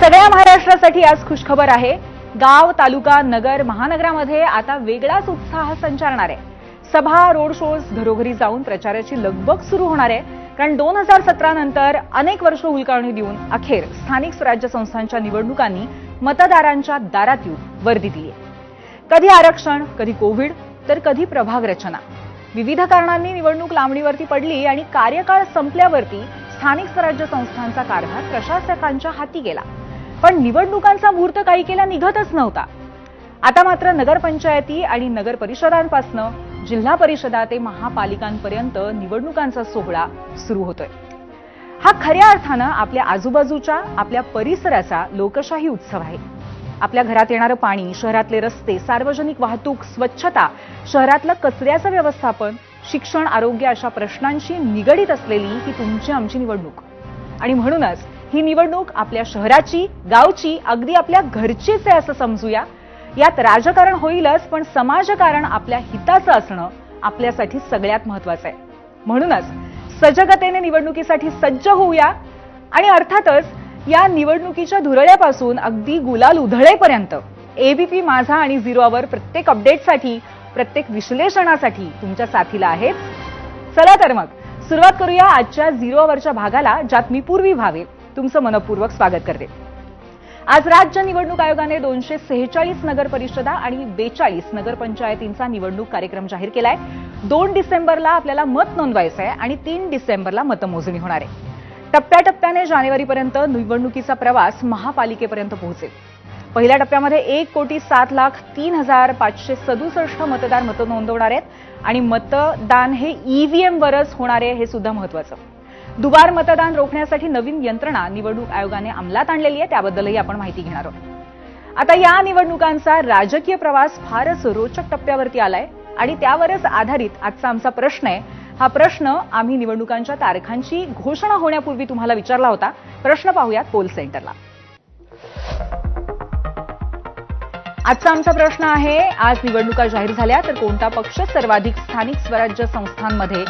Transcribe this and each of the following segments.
सगळ्या महाराष्ट्रासाठी आज खुशखबर आहे. गाव तालुका नगर महानगरामध्ये आता वेगळाच उत्साह संचारणार आहे. सभा रोड शोज घरोघरी जाऊन प्रचाराची लगबग सुरू होणार आहे. कारण दोन हजार सतरा नंतर अनेक वर्ष हुलकावणी देऊन अखेर स्थानिक स्वराज्य संस्थांच्या निवडणुकांनी मतदारांच्या दारात येऊन वर्दी दिली कधी आरक्षण कधी कोविड तर कधी प्रभाग रचना. विविध कारणांनी निवडणूक लांबणीवरती पडली आणि कार्यकाळ संपल्यावरती स्थानिक स्वराज्य संस्थांचा कारभार प्रशासकांच्या हाती गेला. पण निवडणुकांचा मुहूर्त काही केला निघतच नव्हता. आता मात्र नगरपंचायती आणि नगर परिषदांपासनं जिल्हा परिषदा ते महापालिकांपर्यंत निवडणुकांचा सोहळा सुरू होतोय. हा खऱ्या अर्थानं आपल्या आजूबाजूच्या आपल्या परिसराचा लोकशाही उत्सव आहे. आपल्या घरात येणारं पाणी शहरातले रस्ते सार्वजनिक वाहतूक स्वच्छता शहरातलं कचऱ्याचं व्यवस्थापन शिक्षण आरोग्य अशा प्रश्नांशी निगडीत असलेली ही तुमची आमची निवडणूक. आणि म्हणूनच ही निवडणूक आपल्या शहराची गावची अगदी आपल्या घरचीच आहे असं समजूया. यात राजकारण होईलच पण समाजकारण आपल्या हिताचं असणं आपल्यासाठी सगळ्यात महत्वाचं आहे. म्हणूनच सजगतेने निवडणुकीसाठी सज्ज होऊया आणि अर्थातच या निवडणुकीच्या धुरळ्यापासून अगदी गुलाल उधळेपर्यंत एबीपी माझा आणि झिरो आवर प्रत्येक अपडेटसाठी प्रत्येक विश्लेषणासाठी तुमच्या साथीला आहेच. चला तर मग सुरुवात करूया आजच्या झिरो आवरच्या भागाला ज्यात मी पूर्वी व्हावे. तुमचं मनपूर्वक स्वागत करते. आज राज्य निवडणूक आयोगाने दोनशे सेहेचाळीस नगर परिषदा आणि बेचाळीस नगरपंचायतींचा निवडणूक कार्यक्रम जाहीर केला आहे दोन डिसेंबरला आपल्याला मत नोंदवायचं आहे आणि तीन डिसेंबरला मतमोजणी होणार आहे. टप्प्याटप्प्याने जानेवारीपर्यंत निवडणुकीचा प्रवास महापालिकेपर्यंत पोहोचेल. पहिल्या टप्प्यामध्ये एक कोटी सात लाख तीन हजार पाचशे सदुसष्ट मतदार मतं नोंदवणार आहेत. आणि मतदान हे ईव्हीएमवरच होणार आहे हे सुद्धा महत्वाचं. दुबार मतदान रोखण्यासाठी नवीन यंत्रणा निवडणूक आयोगाने अंमलात आणलेली आहे त्याबद्दलही आपण माहिती घेणार आहोत. आता या निवडणुकांचा राजकीय प्रवास फारच रोचक टप्प्यावरती आलाय आणि त्यावरच आधारित आजचा आमचा प्रश्न आहे. हा प्रश्न आम्ही निवडणुकांच्या तारखांची घोषणा होण्यापूर्वी तुम्हाला विचारला होता. प्रश्न पाहूयात पोल सेंटरला. आजचा आमचा प्रश्न आहे आज निवडणुका जाहीर झाल्या तर कोणता पक्ष सर्वाधिक स्थानिक स्वराज्य संस्थांमध्ये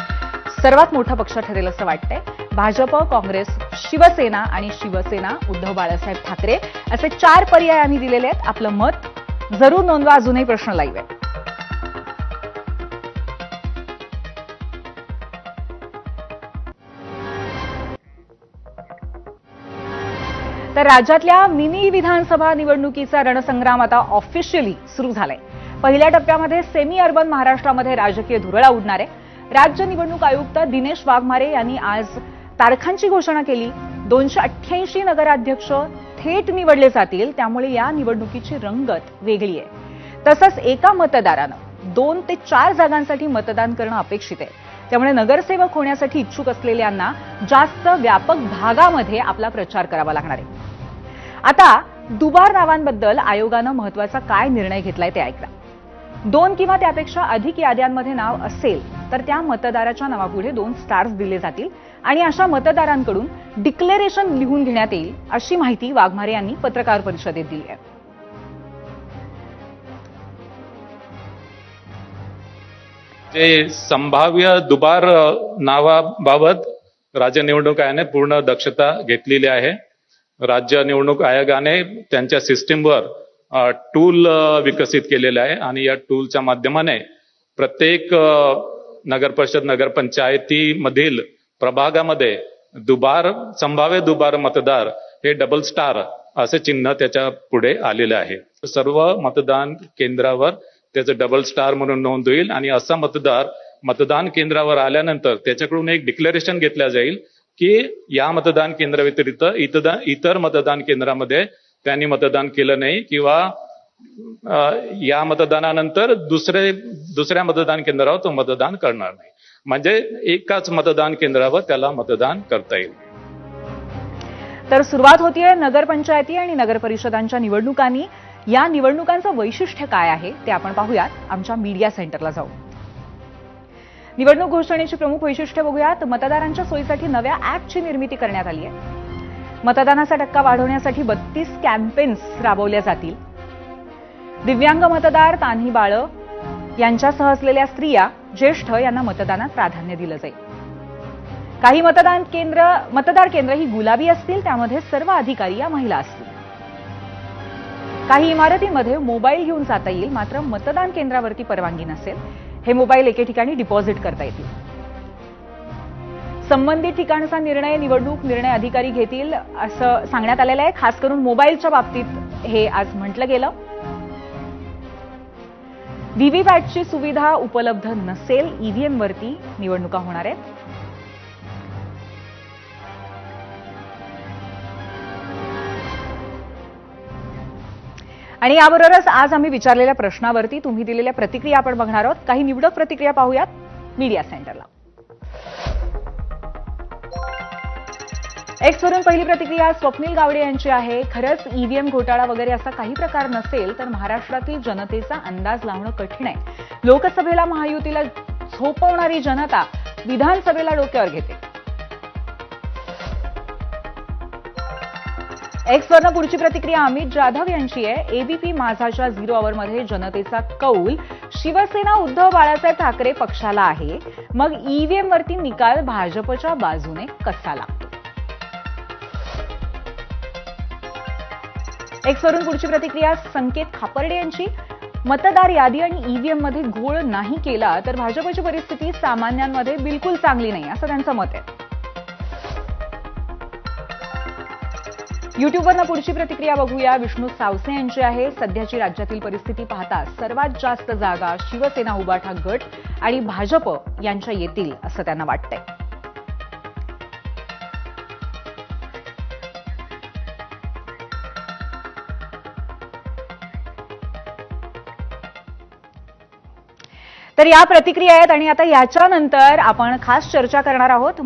सर्वात मोठा पक्ष ठरेल असं वाटतंय? भाजप काँग्रेस शिवसेना आणि शिवसेना उद्धव बाळासाहेब ठाकरे असे चार पर्याय आम्ही दिलेले आहेत. आपलं मत जरूर नोंदवा. अजूनही प्रश्न लाईव्ह आहे तर राज्यातल्या मिनी विधानसभा निवडणुकीचा रणसंग्राम आता ऑफिशियली सुरू झालाय. पहिल्या टप्प्यामध्ये सेमी अर्बन महाराष्ट्रामध्ये राजकीय धुरळा उडणार आहे. राज्य निवडणूक आयुक्त दिनेश वाघमारे यांनी आज तारखांची घोषणा केली. दोनशे अठ्ठ्याऐंशी नगराध्यक्ष थेट निवडले जातील त्यामुळे या निवडणुकीची रंगत वेगळी आहे. तसंच एका मतदारानं दोन ते चार जागांसाठी मतदान करणं अपेक्षित आहे. त्यामुळे नगरसेवक होण्यासाठी इच्छुक असलेल्यांना जास्त व्यापक भागामध्ये आपला प्रचार करावा लागणार आहे. आता दुबार नावांबद्दल आयोगानं महत्त्वाचा काय निर्णय घेतलाय ते ऐकला. दोन किंवा त्यापेक्षा अधिक याद्यांमध्ये नाव असेल तर त्या मतदाराच्या नावापुढे दोन स्टार्स दिले जातील आणि अशा मतदारांकडून डिक्लेरेशन लिहून घेण्यात येईल अशी माहिती वाघमारे यांनी पत्रकार परिषदेत दिली आहे. जे संभाव्य दुबार नावाबाबत राज्य निवडणूक आयोगाने पूर्ण दक्षता घेतलेली आहे राज्य निवडणूक आयोगाने त्यांच्या सिस्टीमवर टूल विकसित केलेले आहे आणि या टूलच्या माध्यमाने प्रत्येक नगर परिषद नगरपंचायतीमधील प्रभागामध्ये दुबार संभाव्य दुबार मतदार हे डबल स्टार असे चिन्ह त्याच्या पुढे आलेले आहे. सर्व मतदान केंद्रावर त्याचं डबल स्टार म्हणून नोंद होईल आणि असा मतदार मतदान केंद्रावर आल्यानंतर त्याच्याकडून एक डिक्लेरेशन घेतल्या जाईल की या मतदान केंद्राव्यतिरिक्त इतर इतर मतदान केंद्रामध्ये त्यांनी मतदान केलं नाही किंवा या मतदानानंतर दुसरे दुसऱ्या मतदान केंद्रावर तो मतदान करणार नाही. म्हणजे एकाच मतदान केंद्रावर त्याला मतदान करता येईल. तर सुरुवात होतीये नगरपंचायती आणि नगरपरिषदांच्या निवडणुकांनी. या निवडणुकांचं वैशिष्ट्य काय आहे ते आपण पाहूयात. आमच्या मीडिया सेंटरला जाऊ निवडणूक घोषणेची प्रमुख वैशिष्ट्य बघूयात. मतदारांच्या सोयीसाठी नव्या ऍपची निर्मिती करण्यात आली आहे. मतदानाचा टक्का वाढवण्यासाठी बत्तीस कॅम्पेन्स राबवल्या जातील. दिव्यांग मतदार तान्ही बाळं यांच्यासह असलेल्या स्त्रिया ज्येष्ठ यांना मतदानात प्राधान्य दिलं जाईल. काही मतदान केंद्र मतदार केंद्र ही गुलाबी असतील त्यामध्ये सर्व अधिकारी या महिला असतील. काही इमारतीमध्ये मोबाईल घेऊन जाता येईल मात्र मतदान केंद्रावरती परवानगी नसेल. हे मोबाईल एके ठिकाणी डिपॉझिट करता येतील. संबंधित ठिकाणचा निर्णय निवडणूक निर्णय अधिकारी घेतील असं सांगण्यात आलेलं आहे. खास करून मोबाईलच्या बाबतीत हे आज म्हटलं गेलं. व्हीव्हीपॅटची सुविधा उपलब्ध नसेल ईव्हीएमवरती निवडणुका होणार आहेत. आणि याबरोबरच आज आम्ही विचारलेल्या प्रश्नावरती तुम्ही दिलेल्या प्रतिक्रिया आपण बघणार आहोत. काही निवडक प्रतिक्रिया पाहूयात मीडिया सेंटरला. एक्सवरून पहिली प्रतिक्रिया स्वप्नील गावडे यांची आहे. खरंच ईव्हीएम घोटाळा वगैरे असा काही प्रकार नसेल तर महाराष्ट्रातील जनतेचा अंदाज लावणं कठीण आहे. लोकसभेला महायुतीला झोपवणारी जनता विधानसभेला डोक्यावर घेते. एक्सवरनं पुढची प्रतिक्रिया अमित जाधव यांची आहे. एबीपी माझाच्या झिरो आवरमध्ये जनतेचा कौल. शिवसेना उद्धव बाळासाहेब ठाकरे पक्षाला आहे. मग ईव्हीएमवरती निकाल भाजपच्या बाजूने कसा लागतो? एक्स पुढची प्रतिक्रिया संकेत खापर्डे यांची. मतदार यादी आणि ईव्हीएममध्ये घोळ नाही केला तर भाजपची परिस्थिती सामान्यांमध्ये बिलकुल चांगली नाही असं त्यांचं मत आहे. युट्यूबवरनं पुढची प्रतिक्रिया बघूया. विष्णू सावसे यांची आहे. सध्याची राज्यातील परिस्थिती पाहता सर्वात जास्त जागा शिवसेना उबाठा गट आणि भाजप यांच्या येतील असं त्यांना वाटतंय. तर या प्रतिक्रिया आहेत आणि आता याच्यानंतर आपण खास चर्चा करणार आहोत.